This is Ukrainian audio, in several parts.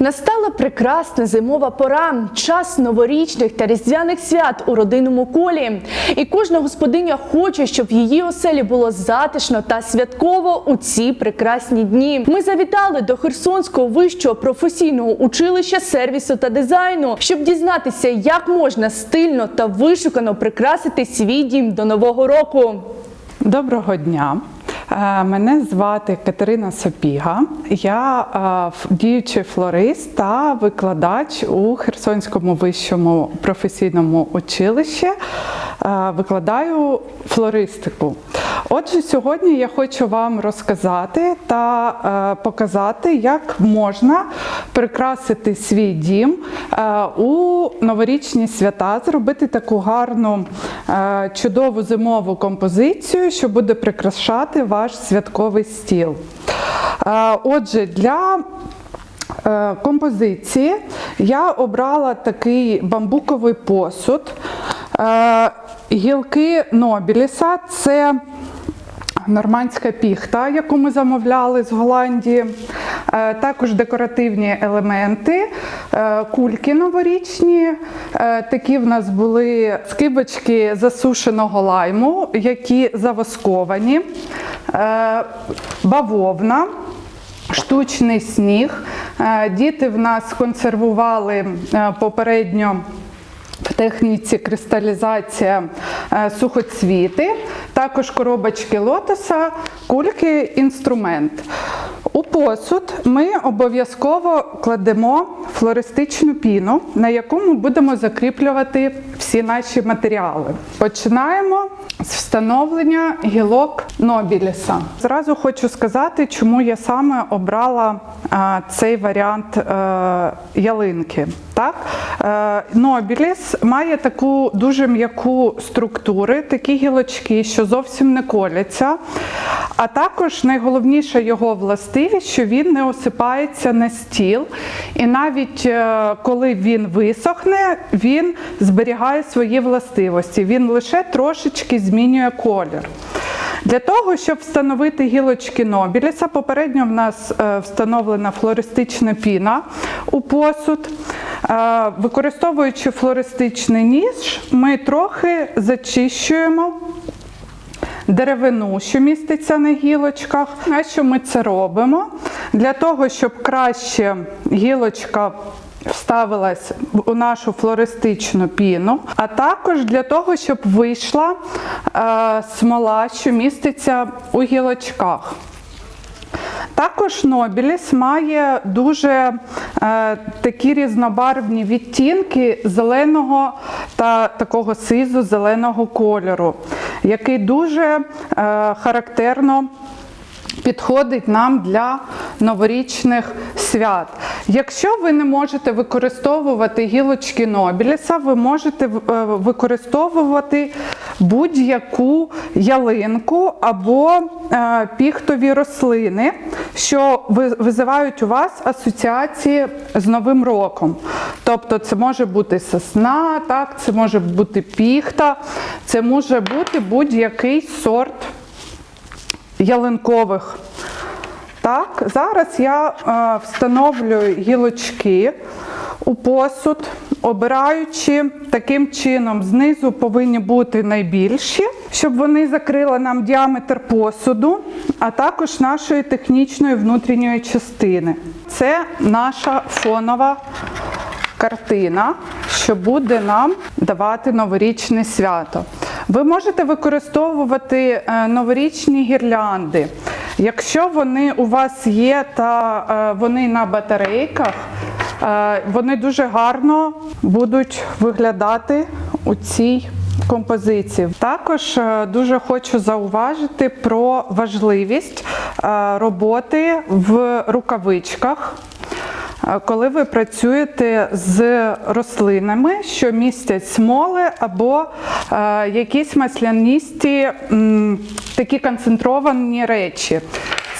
Настала прекрасна зимова пора, час новорічних та різдвяних свят у родинному колі. І кожна господиня хоче, щоб в її оселі було затишно та святково у ці прекрасні дні. Ми завітали до Херсонського вищого професійного училища сервісу та дизайну, щоб дізнатися, як можна стильно та вишукано прикрасити свій дім до нового року. Доброго дня. Е, Мене звати Катерина Сопіга. Я е, діючий флорист та викладач у Херсонському вищому професійному училищі. Е, Викладаю флористику. Отже, сьогодні я хочу вам розказати та е, показати, як можна прикрасити свій дім е, у новорічні свята, зробити таку гарну, е, чудову зимову композицію, що буде прикрашати ваш святковий стіл. Отже, для композиції я обрала такий бамбуковий посуд. Гілки Нобіліса це нормандська піхта, яку ми замовляли з Голландії. Е, Також декоративні елементи, е, кульки новорічні. Е, Такі в нас були скибочки засушеного лайму, які завосковані, бавовна. Штучний сніг. Діти в нас консервували попередньо в техніці кристалізація е, сухоцвіти, також коробочки лотоса, кульки, інструмент. У посуд ми обов'язково кладемо флористичну піну, на яку ми будемо закріплювати всі наші матеріали. Починаємо з встановлення гілок Нобіліса. Зразу хочу сказати, чому я саме обрала а, цей варіант е, ялинки. Так? Е, Нобіліс має таку дуже м'яку структуру, такі гілочки, що зовсім не коляться. А також найголовніша його властивість, що він не осипається на стіл. І навіть е, коли він висохне, він зберігає свої властивості. Він лише трошечки змінює колір. Для того, щоб встановити гілочки Нобіліса, попередньо в нас е, встановлена флористична піна у посуд. Е, Використовуючи флористичний ніж, ми трохи зачищуємо деревину, що міститься на гілочках. А що ми це робимо? Для того, щоб краще гілочка вставилась у нашу флористичну піну, а також для того, щоб вийшла е, смола, що міститься у гілочках. Також Нобіліс має дуже е, такі різнобарвні відтінки зеленого та такого сизо-зеленого кольору, який дуже е, характерно підходить нам для новорічних свят. Якщо ви не можете використовувати гілочки Нобіліса, ви можете е, використовувати будь-яку ялинку або е, піхтові рослини, що визивають у вас асоціації з Новим роком. Тобто це може бути сосна, так, це може бути піхта, це може бути будь-який сорт ялинкових. Так, зараз я е, встановлюю гілочки у посуд, обираючи таким чином, знизу повинні бути найбільші, щоб вони закрили нам діаметр посуду, а також нашої технічної внутрішньої частини. Це наша фонова картина, що буде нам давати новорічне свято. Ви можете використовувати е, новорічні гірлянди. Якщо вони у вас є та е, вони на батарейках, е, вони дуже гарно будуть виглядати у цій композиції. Також е, дуже хочу зауважити про важливість роботи в рукавичках. Коли ви працюєте з рослинами, що містять смоли або е, якісь маслянисті м, такі концентровані речі.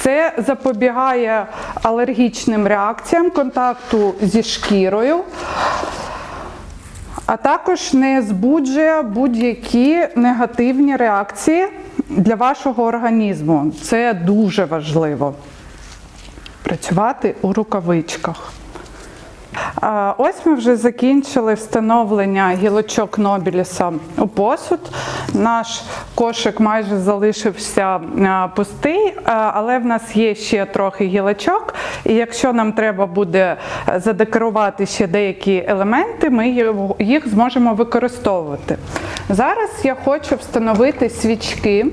Це запобігає алергічним реакціям, контакту зі шкірою, а також не збуджує будь-які негативні реакції для вашого організму. Це дуже важливо працювати у рукавичках. Ось ми вже закінчили встановлення гілочок Нобіліса у посуд. Наш кошик майже залишився пустий, але в нас є ще трохи гілочок. І якщо нам треба буде задекорувати ще деякі елементи, ми їх зможемо використовувати. Зараз я хочу встановити свічки,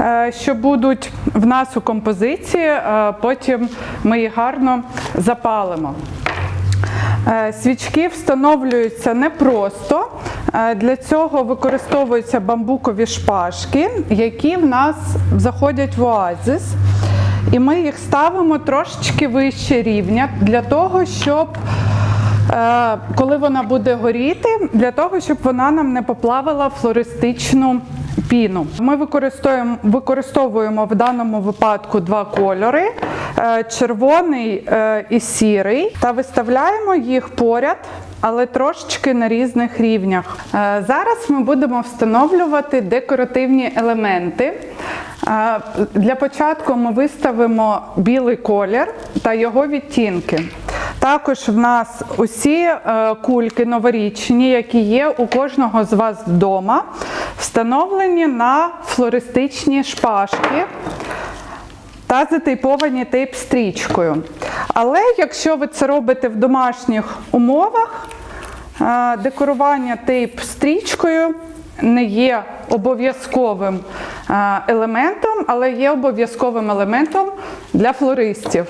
е, що будуть в нас у композиції, е, потім ми їх гарно запалимо. Е, Свічки встановлюються непросто. Е, Для цього використовуються бамбукові шпажки, які в нас заходять в оазис. І ми їх ставимо трошечки вище рівня для того, щоб е, коли вона буде горіти, для того, щоб вона нам не поплавила флористичну піну. Ми використовуємо, використовуємо в даному випадку два кольори: червоний е, і сірий, та виставляємо їх поряд. Але трошечки на різних рівнях. Е, Зараз ми будемо встановлювати декоративні елементи. Е, Для початку ми виставимо білий колір та його відтінки. Також в нас усі е, кульки новорічні, які є у кожного з вас вдома, встановлені на флористичні шпажки та затейповані тейп-стрічкою. Але якщо ви це робите в домашніх умовах, е, декорування тейп-стрічкою не є обов'язковим е, елементом, але є обов'язковим елементом для флористів.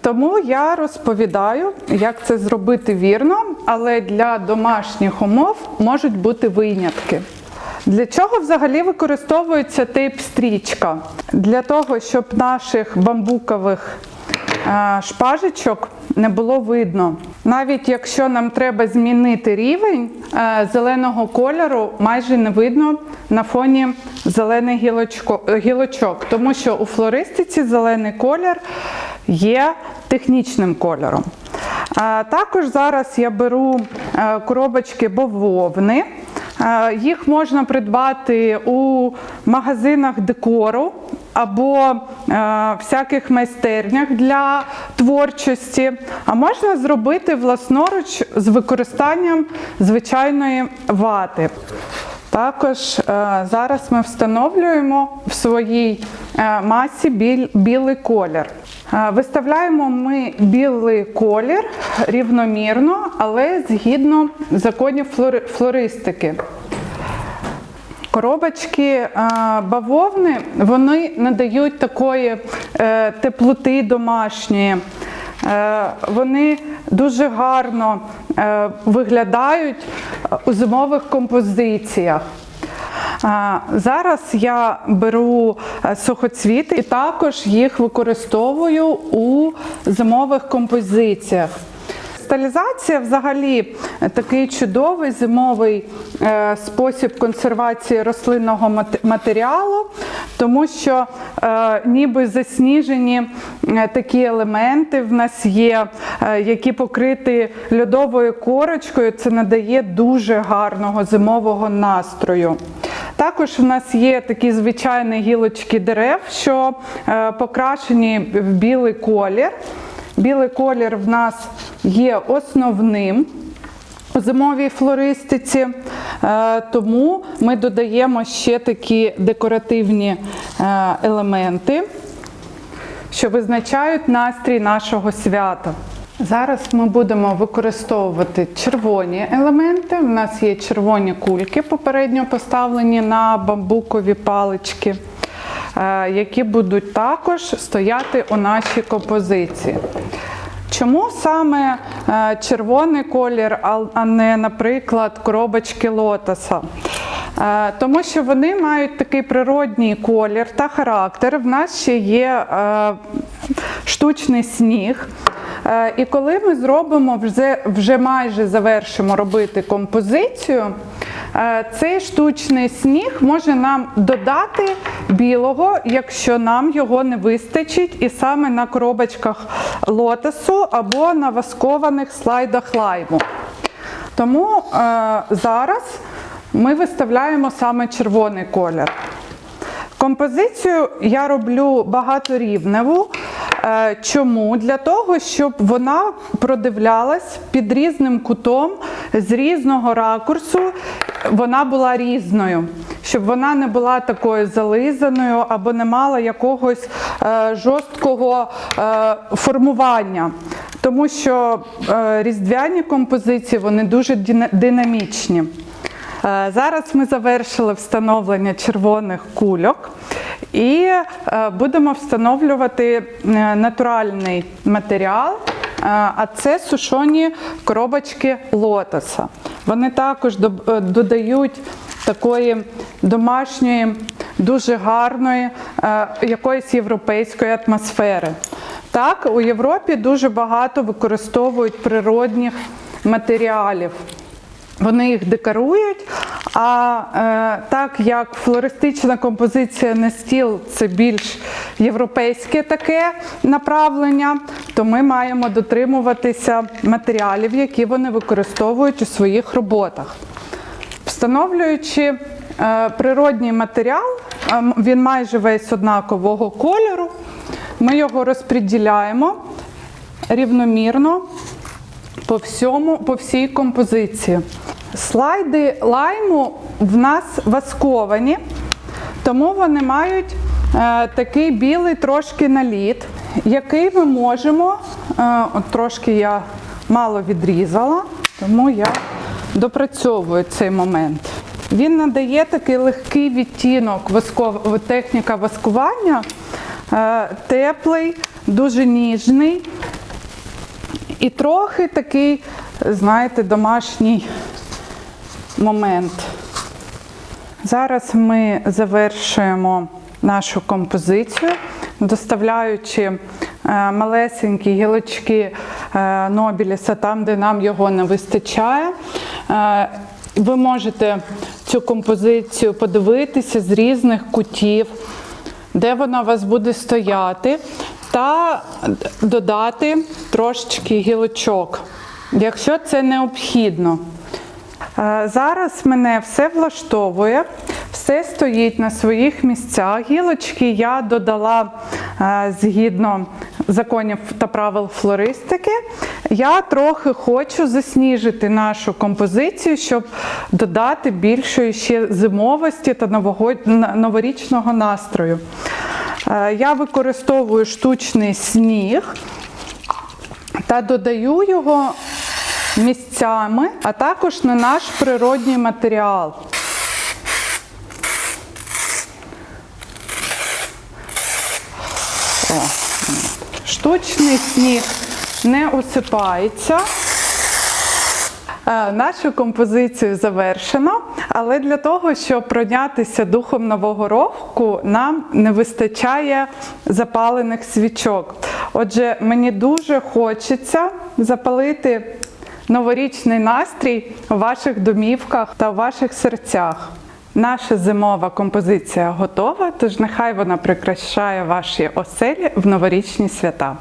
Тому я розповідаю, як це зробити вірно, але для домашніх умов можуть бути винятки. Для чого взагалі використовується тейп-стрічка? Для того, щоб наших бамбукових е, шпажечок не було видно. Навіть якщо нам треба змінити рівень е, зеленого кольору, майже не видно на фоні зелених е, гілочок, тому що у флористиці зелений колір є технічним кольором. Також зараз я беру коробочки бавовни. Е, Їх можна придбати у магазинах декору або е, всяких майстернях для творчості, а можна зробити власноруч з використанням звичайної вати. Також е, зараз ми встановлюємо в своїй масі біль- білий колір. Виставляємо ми білий колір рівномірно, але згідно законів флори- флористики. Коробочки е, бавовни вони надають такої е, теплоти домашньої. Е, Вони дуже гарно виглядають у зимових композиціях. Зараз я беру сухоцвіти і також їх використовую у зимових композиціях. Сталізація взагалі е, такий чудовий зимовий е, спосіб консервації рослинного матеріалу, тому що е, ніби засніжені такі елементи в нас є, які покриті льодовою корочкою. Це надає дуже гарного зимового настрою. Також в нас є такі звичайні гілочки дерев, що покрашені в білий колір. Білий колір в нас є основним у зимовій флористиці, е, тому ми додаємо ще такі декоративні е, елементи, що визначають настрій нашого свята. Зараз ми будемо використовувати червоні елементи. У нас є червоні кульки, попередньо поставлені на бамбукові палички, е, які будуть також стояти у нашій композиції. Чому саме е, червоний колір, а- не, наприклад, коробочки лотоса? Е, Тому що вони мають такий природній колір та характер. В нас ще є е, штучний сніг. І коли ми зробимо вже, вже майже завершимо робити композицію, цей штучний сніг може нам додати білого, якщо нам його не вистачить, і саме на коробочках лотосу або на васкованих слайдах лайму. Тому е, зараз ми виставляємо саме червоний колір. Композицію я роблю багаторівневу. Е, Чому? Для того, щоб вона продивлялась під різним кутом, з різного ракурсу, вона була різною, щоб вона не була такою зализаною або не мала якогось е, жорсткого е, формування. Тому що е, різдвяні композиції вони дуже динамічні. Зараз ми завершили встановлення червоних кульок і будемо встановлювати натуральний матеріал, а це сушоні коробочки лотоса. Вони також додають такої домашньої, дуже гарної, е, якоїсь європейської атмосфери. Так, у Європі дуже багато використовують природних матеріалів. Вони їх декорують. А е, так як флористична композиція на стіл це більш європейське таке направлення, то ми маємо дотримуватися матеріалів, які вони використовують у своїх роботах. Встановлюючи е, природній матеріал, е, він майже весь однакового кольору, ми його розподіляємо рівномірно по всьому, по всій композиції. Слайди лайму в нас васковані, тому вони мають е, такий білий трошки наліт, який ми можемо, е, от трошки я мало відрізала, тому я допрацьовую цей момент. Він надає такий легкий відтінок, восков... техніка воскування, е, теплий, дуже ніжний. І трохи такий, знаєте, домашній момент. Зараз ми завершуємо нашу композицію, доставляючи е, малесенькі гілочки е, Нобіліса там, де нам його не вистачає. Е, Ви можете цю композицію подивитися з різних кутів, де вона у вас буде стояти, та додати трошечки гілочок, якщо це необхідно. Е, Зараз мене все влаштовує, все стоїть на своїх місцях. Гілочки я додала е, згідно законів та правил флористики. Я трохи хочу засніжити нашу композицію, щоб додати більшої ще зимовості та новорічного настрою. Е, Я використовую штучний сніг та додаю його місцями, а також на наш природній матеріал. О, штучний сніг не осипається. Е, Нашу композицію завершено, але для того, щоб пройнятися духом нового року, нам не вистачає запалених свічок. Отже, мені дуже хочеться запалити новорічний настрій у ваших домівках та у ваших серцях. Наша зимова композиція готова, тож нехай вона прикрашає ваші оселі в новорічні свята.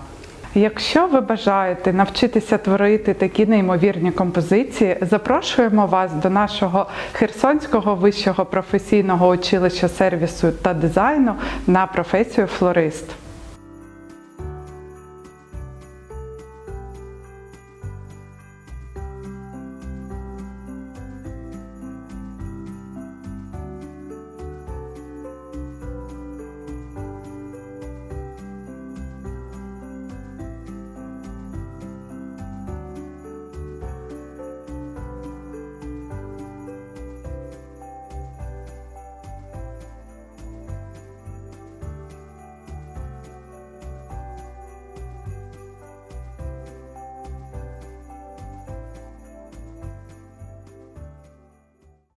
Якщо ви бажаєте навчитися творити такі неймовірні композиції, запрошуємо вас до нашого Херсонського вищого професійного училища сервісу та дизайну на професію флорист.